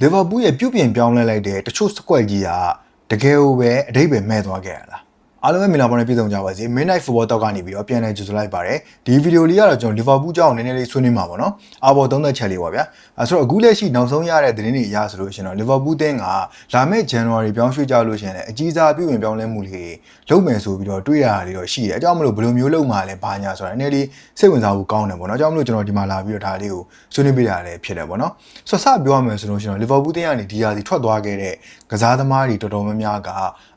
လီဗာပူးရဲ့ပြုပြင်ပြောင်းလဲလိုက်တဲ့တချို့စကွက်ကြီးကတကယ်ကိုပဲအတိတ်ပဲမဲ့သွားခဲ့ရလား အားလုံးပဲမင်္ဂလာပါနဲ့ပြည်စုံကြပါစေ Midnight Football Talk ကနေပြီးတော့ပြန်လည်ကြိုဆိုလိုက်ပါတယ်ဒီဗီဒီယိုလေးကတော့ကျွန်တော်လီဗာပူးကြောင့်နည်းနည်းလေးဆွေးနွေးမှာပေါ့နော်အာဘော်သုံးသက်ချက်လေးပါဗျာအဲဆိုတော့အခုလက်ရှိနောက်ဆုံးရတဲ့သတင်းတွေအရဆိုလို့ရှိရင်တော့လီဗာပူးတင်းကလာမယ့် January ပြောင်းရွှေ့ကြလို့ရှိရင်လည်းအကြီးစားပြုပြင်ပြောင်းလဲမှုလေးတွေလုပ်မယ်ဆိုပြီးတော့တွေးရတာလေးတော့ရှိတယ်အကြောင်းမလို့ဘယ်လိုမျိုးလုပ်မှာလဲဘာညာဆိုတာနည်းနည်းလေးစိတ်ဝင်စားဖို့ကောင်းတယ်ပေါ့နော်အကြောင်းမလို့ကျွန်တော်ဒီမှာလာပြီးတော့ဒါလေးကိုဆွေးနွေးပြတာလည်းဖြစ်တယ်ပေါ့နော်ဆိုတော့စပြောရမယ်ဆိုလို့ရှိရင်တော့လီဗာပူးတင်းကနေဒီယာစီထွက်သွားခဲ့တဲ့ကစားသမားတွေတော်တော်များများက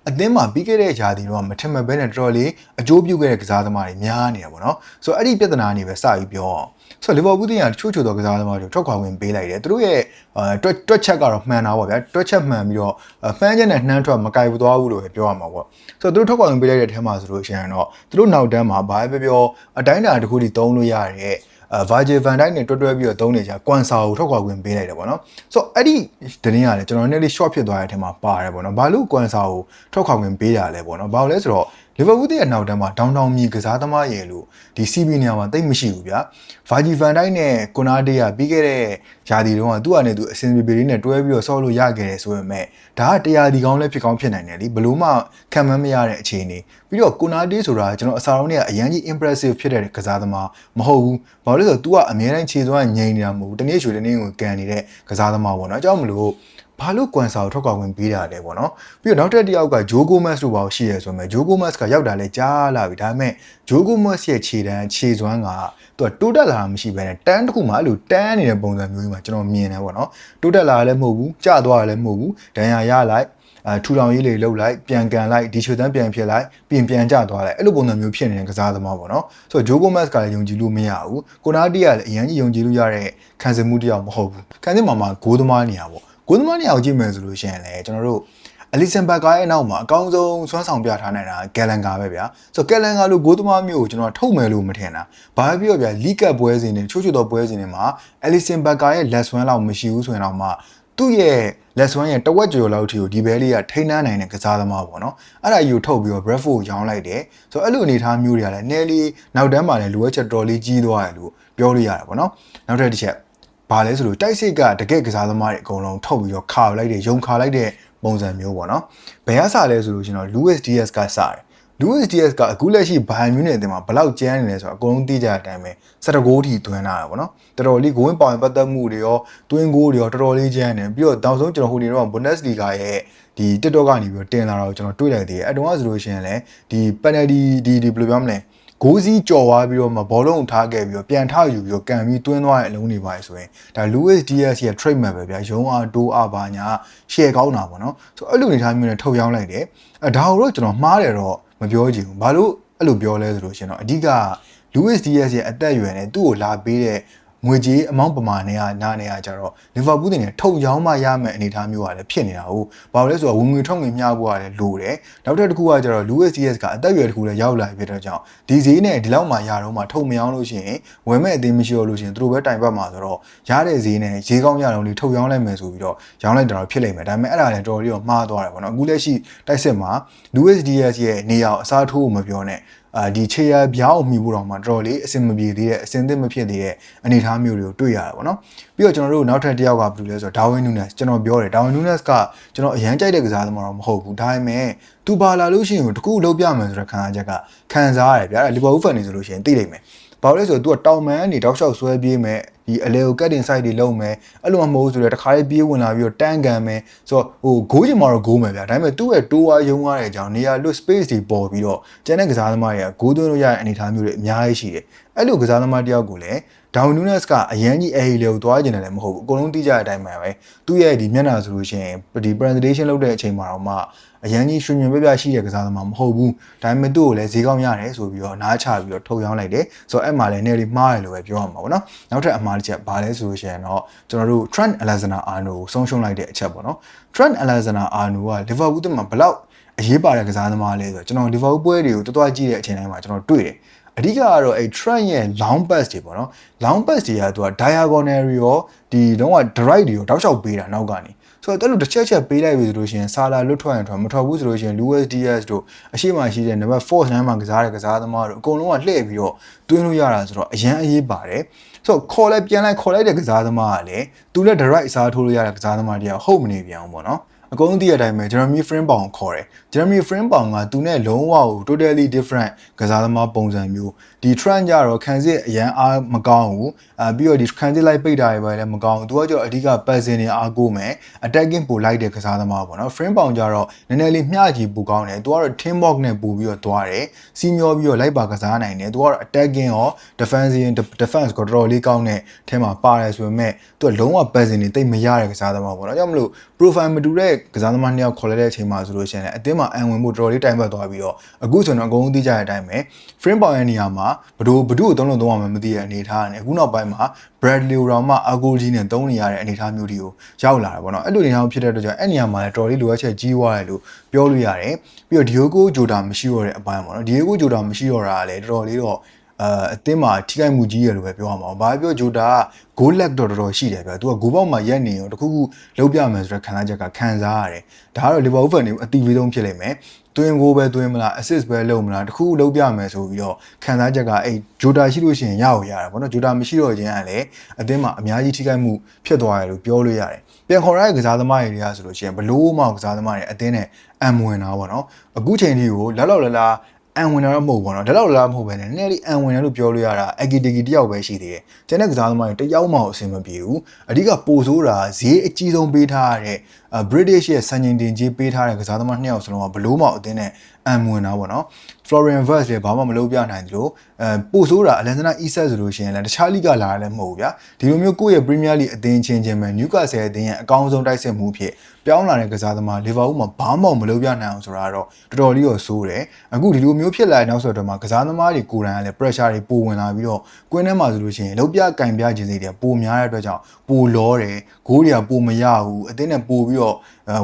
အသင်းမှာပြီးခဲ့တဲ့ဂျာတီတော့မထင်မှတ်ဘဲနဲ့တော်တော်လေးအကျိုးပြုခဲ့တဲ့ကစားသမားတွေများနေတာပေါ့နော်ဆိုတော့အဲ့ဒီပြဿနာနေပဲစပြီးပြောအောင်ဆိုတော့လီဗာပူးတင်ကတချို့ချို့သောကစားသမားတွေထွက်ခွာဝင်ပေးလိုက်တယ်သူတို့ရဲ့အဲတွက်တွက်ချက်ကတော့မှန်တာပေါ့ဗျာတွက်ချက်မှန်ပြီးတော့ဖန်ချက်နဲ့နှမ်းထွက်မကြိုက်ဘူးသွားဘူးလို့ပဲပြောရမှာပေါ့ဆိုတော့သူတို့ထွက်ခွာဝင်ပေးလိုက်တဲ့အထဲမှာဆိုလို့ရှိရင်တော့သူတို့နောက်တန်းမှာဘာပဲပြောပြောအတိုင်းအတာတစ်ခုထိသုံးလို့ရတဲ့အဲ Virgil van Dijk နဲ့တွဲတွဲပြီးတော့သုံးနေကြကွမ်ဆာကိုထွက်ခွာခွင့်ပေးလိုက်တယ်ပေါ့နော်ဆိုတော့အဲ့ဒီတင်းရတယ်ကျွန်တော်နည်းနည်းလေး short ဖြစ်သွားတဲ့အထက်မှာပါတယ်ပေါ့နော်ဘာလို့ကွမ်ဆာကိုထွက်ခွာခွင့်ပေးတာလဲပေါ့နော်ဘာလို့လဲဆိုတော့ လီဗာပူးရဲ့နောက်တန်းမှာဒေါင်တောင်မြေကစားသမားရေလို့ဒီ CB နေရာမှာတိတ်မရှိဘူးဗျာဗာဂျီဗန်တိုင်းနဲ့ကွန်နာဒေးကပြီးခဲ့တဲ့ယာတီတုန်းကသူ့အနေနဲ့သူအစင်ပြေပြေလေးနဲ့တွဲပြီးတော့ဆော့လို့ရခဲ့တယ်ဆိုပေမဲ့ဒါကတရားဒီကောင်းလည်းဖြစ်ကောင်းဖြစ်နိုင်တယ်လीဘလို့မှခံမှန်းမရတဲ့အခြေအနေပြီးတော့ကွန်နာဒေးဆိုတာကျွန်တော်အစားလုံးနဲ့အရန်ကြီး impressive ဖြစ်တဲ့ကစားသမားမဟုတ်ဘူးဘာလို့လဲဆိုတော့ तू ကအများတိုင်းခြေစွမ်းငြိမ်နေတာမဟုတ်ဘူးတနေ့ရွှေတနေ့ကိုကန်နေတဲ့ကစားသမားပေါ့နော်အကြောင်းမလို့ ဘာလို့ကွမ်ဆာကိုထွက်ခွာဝင်ပေးတာလဲပေါ့နော်ပြီးတော့နောက်ထပ်တစ်ယောက်ကဂျိုးဂိုမတ်စ်တို့ပါရှိရဲဆိုမှဂျိုးဂိုမတ်စ်ကရောက်တာလဲကြားလာပြီဒါပေမဲ့ဂျိုးဂိုမတ်စ်ရဲ့ခြေတန်းခြေစွမ်းကသူကတိုးတက်လာတာမရှိဘဲနဲ့တန်းတစ်ခုမှအဲ့လိုတန်းနေတဲ့ပုံစံမျိုးကြီးမှာကျွန်တော်မြင်တယ်ပေါ့နော်တိုးတက်လာလည်းမဟုတ်ဘူးကျသွားတာလည်းမဟုတ်ဘူးဒဏ်ရာရလိုက်အဲထူထောင်ရေးလေးလှုပ်လိုက်ပြန်ကန်လိုက်ဒီချွေတန်းပြန်ဖြစ်လိုက်ပြင်ပြန်ကျသွားလိုက်အဲ့လိုပုံစံမျိုးဖြစ်နေတဲ့ကစားသမားပေါ့နော်ဆိုတော့ဂျိုးဂိုမတ်စ်ကလည်းယုံကြည်လို့မရဘူးကိုနာတီကလည်းအရင်ကြီးယုံကြည်လို့ရတဲ့ခံစားမှုတစ်ယောက်မဟုတ်ဘူးခံစားမှာမှာဂိုးသမားနေရပေါ့ ဂိုးသမားနေရာကိုကြည့်မယ်ဆိုလို့ရှိရင်လည်းကျွန်တော်တို့အလီဆန်ဘတ်ကာရဲ့နောက်မှာအကောင်းဆုံးစွမ်းဆောင်ပြထားနိုင်တာဂယ်လန်ကာပဲဗျာဆိုတော့ဂယ်လန်ကာလိုဂိုးသမားမျိုးကိုကျွန်တော်ထုတ်မယ်လို့မထင်တာဘာပဲပြောဗျာလီကပ်ပွဲစဉ်တွေချို့ချို့သောပွဲစဉ်တွေမှာအလီဆန်ဘတ်ကာရဲ့လက်ဆွမ်းလောက်မရှိဘူးဆိုရင်တော့မှသူ့ရဲ့လက်ဆွမ်းရဲ့တဝက်ကျော်လောက်ထိကိုဒီဘဲလေးကထိန်းနှန်းနိုင်တဲ့ကစားသမားပေါ့နော်အဲ့ဒါကြီးကိုထုတ်ပြီးတော့ Bradford ကိုရောင်းလိုက်တယ်ဆိုတော့အဲ့လိုအနေအထားမျိုးတွေကလည်းနည်းလေးနောက်တန်းမှာလည်းလိုအပ်ချက်တော်လေးကြီးသွားတယ်လို့ပြောလို့ရတာပေါ့နော်နောက်ထပ်တစ်ချက် ဘာလဲဆိုလို့တိုက်စိတ်ကတကယ့်ကစားသမားတွေအကုန်လုံးထုတ်ပြီးတော့ခါလိုက်တယ်ယုံခါလိုက်တဲ့ပုံစံမျိုးပေါ့နော်ဘယ်ကစားလဲဆိုလို့ရှင်တော့ Luis Diaz ကစားတယ် Luis Diaz ကအခုလက်ရှိဘိုင်မြူးနယ်အသင်းမှာဘလောက်ကျန်းနေလဲဆိုတော့အကုန်လုံးသိကြတဲ့အတိုင်းပဲ17ဂိုးထိသွင်းလာတာပေါ့နော်တော်တော်လေးဂိုးဝင်ပေါင်ပတ်သက်မှုတွေရောသွင်းဂိုးတွေရောတော်တော်လေးကျန်းနေပြီးတော့တောင်ဆုံးကျွန်တော်ဟိုနေတော့ Bundesliga ရဲ့ဒီ TikTok ကနေပြီးတော့တင်လာတော့ကျွန်တော်တွေ့လိုက်သေးတယ်အတုံးကဆိုလို့ရှိရင်လည်းဒီ penalty ဒီဒီဘယ်လိုပြောမလဲ ဂိုးစီးကြော်သွားပြီးတော့မှဘောလုံးထားခဲ့ပြီးတော့ပြန်ထယူပြီးတော့ကန်ပြီးတွင်းသွားတဲ့အလုံးတွေပါဆိုရင်ဒါ Luis Diaz ရဲ့ trademark ပဲဗျာရုံအားတိုးအားပါညာ share ကောင်းတာပေါ့နော်ဆိုအဲ့လိုအနေထားမျိုးနဲ့ထုတ်ရောင်းလိုက်တယ်အဲဒါတော့ကျွန်တော်မှားတယ်တော့မပြောချင်ဘူးဘာလို့အဲ့လိုပြောလဲဆိုလို့ရှင်တော့အဓိက Luis Diaz ရဲ့အသက်အရွယ်နဲ့သူ့ကိုလာပေးတဲ့ ငွေကြေးအမောင့်ပမာဏနဲ့ကနားနေရကြတော့လီဗာပူးတင်နဲ့ထုတ်ရောင်းမှရမယ်အနေအထားမျိုးကလည်းဖြစ်နေတာဟုတ်ဘာလို့လဲဆိုတော့ဝင်ငွေထုတ်ငွေမျှဖို့ကလည်းလိုတယ်နောက်ထပ်တစ်ခုကကျတော့ Luis Diaz ကအသက်အရွယ်တစ်ခုလည်းရောက်လာပြီတဲ့ကြောင့်ဒီဈေးနဲ့ဒီလောက်မှရတော့မှထုတ်မရောင်းလို့ရှိရင်ဝယ်မဲ့အသေးမရှိတော့လို့ရှိရင်သူတို့ပဲတိုင်ပတ်မှာဆိုတော့ရတဲ့ဈေးနဲ့ဈေးကောင်းရတော့လေထုတ်ရောင်းလိုက်မယ်ဆိုပြီးတော့ရောင်းလိုက်တာတော့ဖြစ်လိမ့်မယ်ဒါပေမဲ့အဲ့ဒါလည်းတော်တော်လေးတော့မှားသွားတယ်ပေါ့နော်အခုလက်ရှိတိုက်စစ်မှာ Luis Diaz ရဲ့နေရာအစားထိုးကိုမပြောနဲ့ အာဒီခြေရပြားအောင်မှီဖို့တော့မှတော်တော်လေးအဆင်မပြေသေးတဲ့အဆင်သင့်မဖြစ်သေးတဲ့အနေအထားမျိုးတွေကိုတွေ့ရတာပေါ့နော်ပြီးတော့ကျွန်တော်တို့နောက်ထပ်တစ်ယောက်ကဘယ်လိုလဲဆိုတော့ဒါဝင်းနူးနက်ကျွန်တော်ပြောတယ်ဒါဝင်းနူးနက်ကကျွန်တော်အရန်ကြိုက်တဲ့ကစားသမားတော့မဟုတ်ဘူးဒါပေမဲ့သူပါလာလို့ရှိရင်တကူလုံးပြမယ်ဆိုတဲ့ခံစားချက်ကခံစားရတယ်ဗျာလီဗာပူးဖန်နေဆိုလို့ရှိရင်သိလိမ့်မယ်ဘာလို့လဲဆိုတော့ तू ကတောင်မန်ကနေတောက်လျှောက်ဆွဲပြေးမယ် ဒီအလဲကိုကတ်တင် site တွေလုံးမယ်အဲ့လိုမှမဟုတ်ဆိုတော့တခါလေးပြေးဝင်လာပြီးတော့တန်းကန်မယ်ဆိုတော့ဟိုဂိုးချင်မှာတော့ဂိုးမယ်ဗျာဒါပေမဲ့သူ့ရဲ့တိုးဝါယုံရတဲ့အကြောင်းနေရာလွတ် space တွေပေါ်ပြီးတော့ကျန်တဲ့ကစားသမားတွေကဂိုးသွင်းလို့ရတဲ့အနေအထားမျိုးတွေအများကြီးရှိတယ်အဲ့လိုကစားသမားတယောက်ကိုလည်း ဒေါင်နူးနက်စ်ကအရန်ကြီးအေဟီလေကိုသွားကျင်တယ်လည်းမဟုတ်ဘူးအကုန်လုံးသိကြတဲ့အတိုင်းပဲသူ့ရဲ့ဒီမျက်နှာဆိုလို့ရှိရင်ဒီ presentation လုပ်တဲ့အချိန်မှာတော့မှအရန်ကြီးရွှင်ရွှင်ပြပြရှိတဲ့ကစားသမားမဟုတ်ဘူးဒါပေမဲ့သူ့ကိုလည်းဈေးကောင်းရတယ်ဆိုပြီးတော့နားချပြီးတော့ထုတ်ရောင်းလိုက်တယ်ဆိုတော့အဲ့မှာလည်းနေရီမှားတယ်လို့ပဲပြောရမှာပေါ့နော်နောက်ထပ်အမှားတစ်ချက်ဘာလဲဆိုလို့ရှိရင်တော့ကျွန်တော်တို့ Trent Alexander-Arnold ကိုဆုံးရှုံးလိုက်တဲ့အချက်ပေါ့နော် Trent Alexander-Arnold က Liverpool တက်မှာဘလောက်အရေးပါတဲ့ကစားသမားလဲဆိုတော့ကျွန်တော် Liverpool ပွဲတွေကိုတော်တော်ကြည့်တဲ့အချိန်တိုင်းမှာကျွန်တော်တွေ့တယ် အဓိကကတော့အဲ trend ရဲ့ long pass တွေပေါ့နော် long pass တွေကသူက diagonal တွေရောဒီလုံးဝ direct တွေရောတောက်လျှောက်ပေးတာနောက်ကနေဆိုတော့အဲ့လိုတစ်ချက်ချက်ပေးလိုက်ပြီဆိုလို့ရှိရင်ဆာလာလွတ်ထွက်ရင်ထွက်မထွက်ဘူးဆိုလို့ရှိရင် Luis Diaz တို့အရှိမရှိတဲ့ number 4လမ်းမှာကစားတဲ့ကစားသမားတို့အကုန်လုံးကလှည့်ပြီးတော့တွင်းလို့ရတာဆိုတော့အရန်အရေးပါတယ်ဆိုတော့ခေါ်လိုက်ပြန်လိုက်ခေါ်လိုက်တဲ့ကစားသမားကလည်းသူလည်း direct အစားထိုးလို့ရတဲ့ကစားသမားတရားဟုတ်မနေပြန်ဘူးပေါ့နော် အကုန်သိရတဲ့အတိုင်းပဲ Jeremy Frimpong ခေါ်တယ် Jeremy Frimpong ကသူနဲ့လုံးဝကို totally different ကစားသမားပုံစံမျိုးဒီ trend ကြတော့ခံစစ်အရန်အားမကောင်းဘူးအာပြီးတော့ဒီခံစစ်လိုက်ပိတ်တာတွေပဲလည်းမကောင်းဘူးသူကကျတော့အဓိက passing တွေအားကိုးမယ် attacking ပိုလိုက်တဲ့ကစားသမားပေါ့နော် Frimpong ကြတော့နည်းနည်းလေးမျှကြည့်ပိုကောင်းတယ်သူကတော့ team box နဲ့ပို့ပြီးတော့သွားတယ်စီမျောပြီးတော့လိုက်ပါကစားနိုင်တယ်သူကတော့ attacking ရော defensive defense ကိုတော်တော်လေးကောင်းတဲ့ထဲမှာပါတယ်ဆိုပေမဲ့သူကလုံးဝ passing တွေတိတ်မရတဲ့ကစားသမားပေါ့နော်ကြောင့်မလို့ profile မတူတဲ့ကစားသမားနှစ်ယောက်ခေါ်လိုက်တဲ့အချိန်မှာဆိုလို့ရှိရင်လည်းအသင်းမှာအံဝင်မှုတော်တော်လေးတိုင်ပတ်သွားပြီးတော့အခုဆိုတော့အကုန်လုံးသိကြတဲ့အတိုင်းပဲ frame ပေါင်ရဲ့နေရာမှာဘဒိုဘဒုကိုသုံးလို့သုံးရမှမသိတဲ့အနေအထားနဲ့အခုနောက်ပိုင်းမှာ Bradley ရောမှအဂိုကြီးနဲ့သုံးနေရတဲ့အနေအထားမျိုးတွေကိုရောက်လာတယ်ပေါ့နော်အဲ့လိုအနေအထားဖြစ်တဲ့အတွက်ကြောင့်အဲ့နေရာမှာလည်းတော်တော်လေးလိုအပ်ချက်ကြီးသွားတယ်လို့ပြောလို့ရတယ်ပြီးတော့ Diogo Jota မရှိတော့တဲ့အပိုင်းပေါ့နော် Diogo Jota မရှိတော့တာကလည်းတော်တော်လေးတော့ အဲအသင်းမှာထိခိုက်မှုကြီးရလို့ပဲပြောရမှာ။ဘာပြောဂျိုတာက goal lag တော့တော်တော်ရှိတယ်ဗျာ။ तू က goal ပေါက်မှာရက်နေရောတခုခုလုံးပြမယ်ဆိုတဲ့ခံစားချက်ကခံစားရတယ်။ဒါကတော့ Liverpool fan တွေအတီးဝေးဆုံးဖြစ်လိမ့်မယ်။တွင် goal ပဲတွင်မလား assist ပဲလုပ်မလားတခုခုလုံးပြမယ်ဆိုပြီးတော့ခံစားချက်ကအဲ့ဂျိုတာရှိလို့ရှိရင်ရအောင်ရတာပေါ့နော်။ဂျိုတာမရှိတော့ခြင်းကလည်းအသင်းမှာအများကြီးထိခိုက်မှုဖြစ်သွားတယ်လို့ပြောလို့ရတယ်။ပြန်ခေါ်ရတဲ့ကစားသမားတွေကဆိုလို့ရှိရင်ဘလို့မှကစားသမားတွေအသင်းနဲ့အံမဝင်တာပေါ့နော်။အခုချိန်ထိကိုလောက်လောက်လာလာ အန်ဝင်တာတော့မဟုတ်ဘူးပေါ့နော်ဒါတော့လားမဟုတ်ပဲねနည်းနည်းလေးအန်ဝင်တယ်လို့ပြောလို့ရတာအဂီတဂီတယောက်ပဲရှိသေးတယ်ကျန်တဲ့ကစားသမားတွေတယောက်မှအဆင်မပြေဘူးအဓိကပိုဆိုးတာဈေးအကြီးဆုံးပေးထားရတဲ့ British ရဲ့စံချိန်တင်ကြီးပေးထားတဲ့ကစားသမားနှစ်ယောက်စလုံးကဘလို့မှအသင်းနဲ့အန်ဝင်တာပေါ့နော် Florian Wirtz လည်းဘာမှမလုပ်ပြနိုင်သလိုအဲပိုဆိုးတာအလန်စနာ Isak ဆိုလို့ရှိရင်လည်းတခြားလိကလာတာလည်းမဟုတ်ဘူးဗျာဒီလိုမျိုးကိုယ့်ရဲ့ Premier League အသင်းချင်းချင်းပဲ Newcastle အသင်းရဲ့အကောင်းဆုံးတိုက်စစ်မှုဖြစ်ပြောင်းလာတဲ့ကစားသမား Liverpool မှာဘာမှမလုပ်ပြနိုင်အောင်ဆိုတာတော့တော်တော်လေးတော့ဆိုးတယ်အခုဒီလိုမျိုးဖြစ်လာတဲ့နောက်ဆက်တွဲမှာကစားသမားတွေကိုယ်တိုင်ကလည်း pressure တွေပိုဝင်လာပြီးတော့ကွင်းထဲမှာဆိုလို့ရှိရင်လုံးပြကင်ပြခြင်းစိတ်တွေပိုများတဲ့အတွက်ကြောင့်ပိုလောတယ်ဂိုးတွေကပိုမရဘူးအသင်းနဲ့ပိုပြီးတော့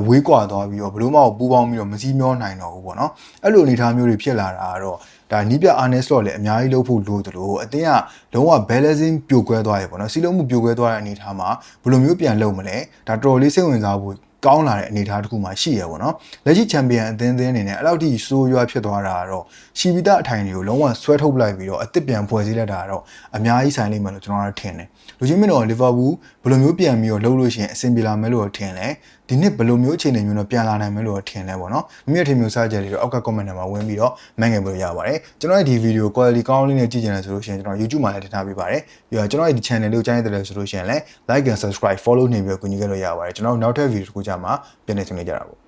ဝေးကွာသွားပြီးတော့ဘလို့မှပူပေါင်းပြီးတော့မစည်းမျောနိုင်တော့ဘူးပေါ့နော်အဲ့လိုအနေအထားမျိုးတွေဖြစ်လာတာကတော့ဒါနီးပြအာနယ်စလော့လည်းအများကြီးလုပ်ဖို့လိုသလိုအတင်းကလုံးဝ balancing ပြိုကွဲသွားရပေါ့နော်စီလုံးမှုပြိုကွဲသွားတဲ့အနေအထားမှာဘယ်လိုမျိုးပြန်လုပ်မလဲဒါတော်တော်လေးစိတ်ဝင်စားဖို့ ကောင်းလာတဲ့အနေအထားတစ်ခုမှရှိရပါတော့။လက်ရှိချန်ပီယံအသင်းအသင်းအနေနဲ့အဲ့လောက်ထိစိုးရွားဖြစ်သွားတာကတော့ရှီဗီတာအထိုင်တွေကိုလုံးဝဆွဲထုတ်လိုက်ပြီးတော့အစ်စ်ပြန်ဖွဲ့စည်းလိုက်တာကတော့အများကြီးဆိုင်လိမ့်မယ်လို့ကျွန်တော်တို့ထင်တယ်။လူချင်းမင်းတို့လီဗာပူးဘယ်လိုမျိုးပြန်ပြီးတော့လှုပ်လို့ရှိရင်အဆင်ပြေလာမယ်လို့ထင်လဲ။ ဒီနှစ်ဘယ်လိုမျိုးအခြေအနေမျိုးနဲ့ပြန်လာနိုင်မယ်လို့ထင်လဲပေါ့နော်။မိမိထင်မျိုးစားကြတယ်တော့အောက်က comment ထဲမှာဝင်ပြီးတော့မှန်ငယ်လို့ရပါတယ်။ကျွန်တော်ရဲ့ဒီဗီဒီယို quality ကောင်းလေးနဲ့ကြည့်ကြတယ်ဆိုလို့ရှိရင်ကျွန်တော် YouTube မှာလည်းတင်ထားပေးပါတယ်။ပြီးတော့ကျွန်တော်ရဲ့ဒီ channel လေးကိုကြိုက်တယ်ဆိုလို့ရှိရင်လည်း like and subscribe follow နေပြီးတော့ကူညီခဲ့လို့ရပါတယ်။ကျွန်တော်နောက်ထပ်ဗီဒီယိုတစ်ခုကြမှာပြန်နေဆွေးနွေးကြတာပေါ့